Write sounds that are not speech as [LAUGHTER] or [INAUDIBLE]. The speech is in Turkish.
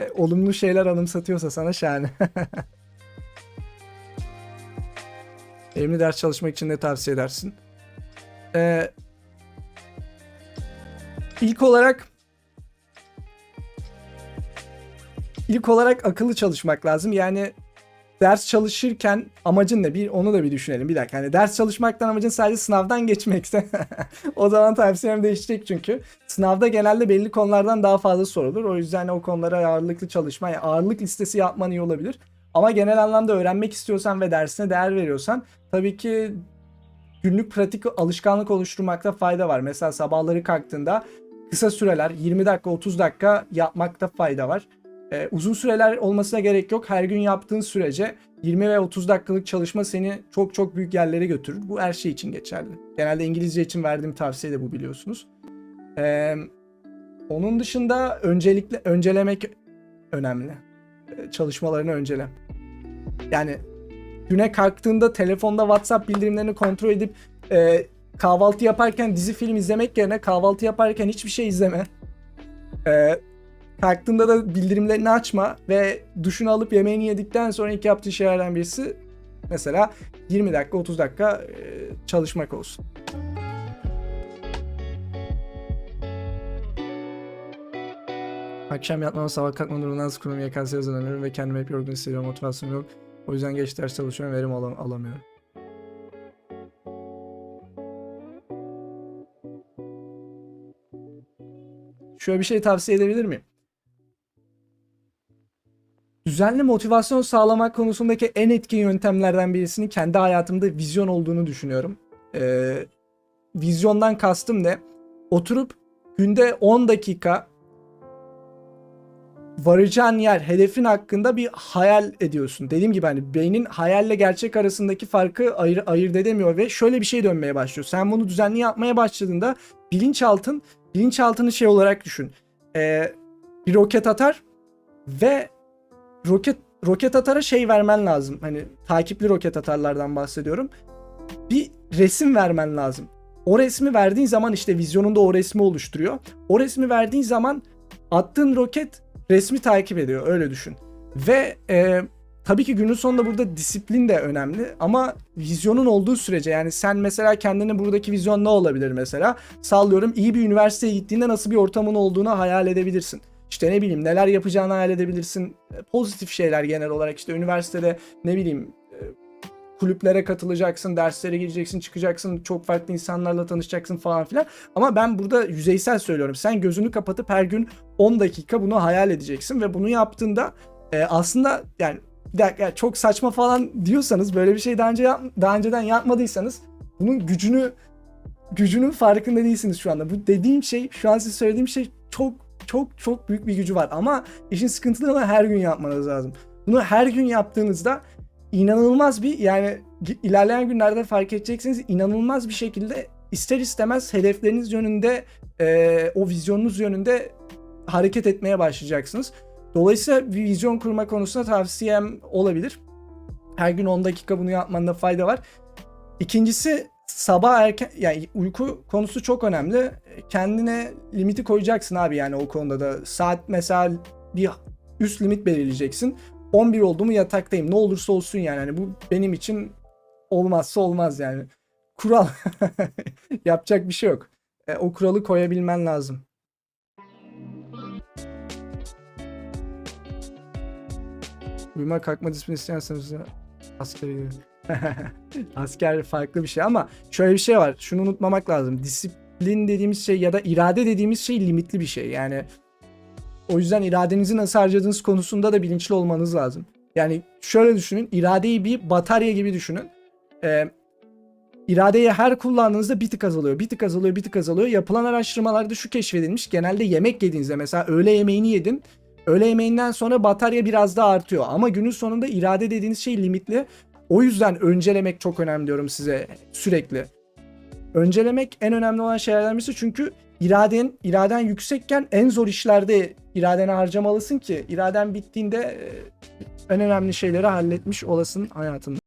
e, olumlu şeyler anımsatıyorsa sana şahane. [LAUGHS] Verimli ders çalışmak için ne tavsiye edersin? Ee, ilk olarak ilk olarak akıllı çalışmak lazım. Yani ders çalışırken amacın ne? Bir onu da bir düşünelim. Bir dakika. Hani ders çalışmaktan amacın sadece sınavdan geçmekse [LAUGHS] o zaman tavsiyem değişecek çünkü. Sınavda genelde belli konulardan daha fazla sorulur. O yüzden o konulara ağırlıklı çalışma, yani ağırlık listesi yapman iyi olabilir. Ama genel anlamda öğrenmek istiyorsan ve dersine değer veriyorsan tabii ki günlük pratik alışkanlık oluşturmakta fayda var. Mesela sabahları kalktığında kısa süreler 20 dakika 30 dakika yapmakta fayda var. Ee, uzun süreler olmasına gerek yok. Her gün yaptığın sürece 20 ve 30 dakikalık çalışma seni çok çok büyük yerlere götürür. Bu her şey için geçerli. Genelde İngilizce için verdiğim tavsiye de bu biliyorsunuz. Ee, onun dışında öncelikle öncelemek önemli. Ee, çalışmalarını öncele. Yani güne kalktığında telefonda WhatsApp bildirimlerini kontrol edip e, kahvaltı yaparken dizi film izlemek yerine kahvaltı yaparken hiçbir şey izleme. E, kalktığında da bildirimlerini açma ve duşunu alıp yemeğini yedikten sonra ilk yaptığı şeylerden birisi mesela 20 dakika 30 dakika e, çalışmak olsun. Akşam yatmama sabah kalkma durumundan sıkılıyorum. YKS'ye hazırlanıyorum ve kendimi hep yorgun hissediyorum. Motivasyonum yok. O yüzden geç ders çalışıyorum verim alam- alamıyorum. Şöyle bir şey tavsiye edebilir miyim? Düzenli motivasyon sağlamak konusundaki en etkin yöntemlerden birisinin kendi hayatımda vizyon olduğunu düşünüyorum. Ee, vizyondan kastım ne? Oturup günde 10 dakika varacağın yer, hedefin hakkında bir hayal ediyorsun. Dediğim gibi hani beynin hayalle gerçek arasındaki farkı ayır, ayırt edemiyor ve şöyle bir şey dönmeye başlıyor. Sen bunu düzenli yapmaya başladığında bilinçaltın, bilinçaltını şey olarak düşün. Ee, bir roket atar ve roket roket atara şey vermen lazım. Hani takipli roket atarlardan bahsediyorum. Bir resim vermen lazım. O resmi verdiğin zaman işte vizyonunda o resmi oluşturuyor. O resmi verdiğin zaman attığın roket resmi takip ediyor öyle düşün. Ve e, tabii ki günün sonunda burada disiplin de önemli ama vizyonun olduğu sürece yani sen mesela kendine buradaki vizyon ne olabilir mesela? Sallıyorum iyi bir üniversiteye gittiğinde nasıl bir ortamın olduğunu hayal edebilirsin. İşte ne bileyim neler yapacağını hayal edebilirsin. E, Pozitif şeyler genel olarak işte üniversitede ne bileyim e, kulüplere katılacaksın, derslere gireceksin, çıkacaksın, çok farklı insanlarla tanışacaksın falan filan. Ama ben burada yüzeysel söylüyorum. Sen gözünü kapatıp her gün 10 dakika bunu hayal edeceksin ve bunu yaptığında e, aslında yani bir çok saçma falan diyorsanız böyle bir şey daha önce daha önceden yapmadıysanız bunun gücünü gücünün farkında değilsiniz şu anda. Bu dediğim şey, şu an size söylediğim şey çok çok çok büyük bir gücü var ama işin sıkıntılı olan her gün yapmanız lazım. Bunu her gün yaptığınızda inanılmaz bir yani ilerleyen günlerde fark edeceksiniz inanılmaz bir şekilde ister istemez hedefleriniz yönünde e, o vizyonunuz yönünde hareket etmeye başlayacaksınız. Dolayısıyla bir vizyon kurma konusunda tavsiyem olabilir. Her gün 10 dakika bunu yapmanda fayda var. İkincisi sabah erken yani uyku konusu çok önemli. Kendine limiti koyacaksın abi yani o konuda da. Saat mesela bir üst limit belirleyeceksin. 11 oldu mu yataktayım. Ne olursa olsun yani. Hani bu benim için olmazsa olmaz yani. Kural. [LAUGHS] Yapacak bir şey yok. E, o kuralı koyabilmen lazım. Uyuma kalkma disiplini ya askere gidin. [LAUGHS] Asker farklı bir şey ama şöyle bir şey var. Şunu unutmamak lazım. Disiplin dediğimiz şey ya da irade dediğimiz şey limitli bir şey. Yani o yüzden iradenizi nasıl harcadığınız konusunda da bilinçli olmanız lazım. Yani şöyle düşünün. iradeyi bir batarya gibi düşünün. Ee, iradeyi her kullandığınızda bir tık azalıyor, bir tık azalıyor, bir tık azalıyor. Yapılan araştırmalarda şu keşfedilmiş. Genelde yemek yediğinizde mesela öğle yemeğini yedin. Öğle yemeğinden sonra batarya biraz daha artıyor. Ama günün sonunda irade dediğiniz şey limitli. O yüzden öncelemek çok önemli diyorum size sürekli. Öncelemek en önemli olan şeylerden birisi çünkü iraden iraden yüksekken en zor işlerde iradeni harcamalısın ki iraden bittiğinde e, en önemli şeyleri halletmiş olasın hayatında.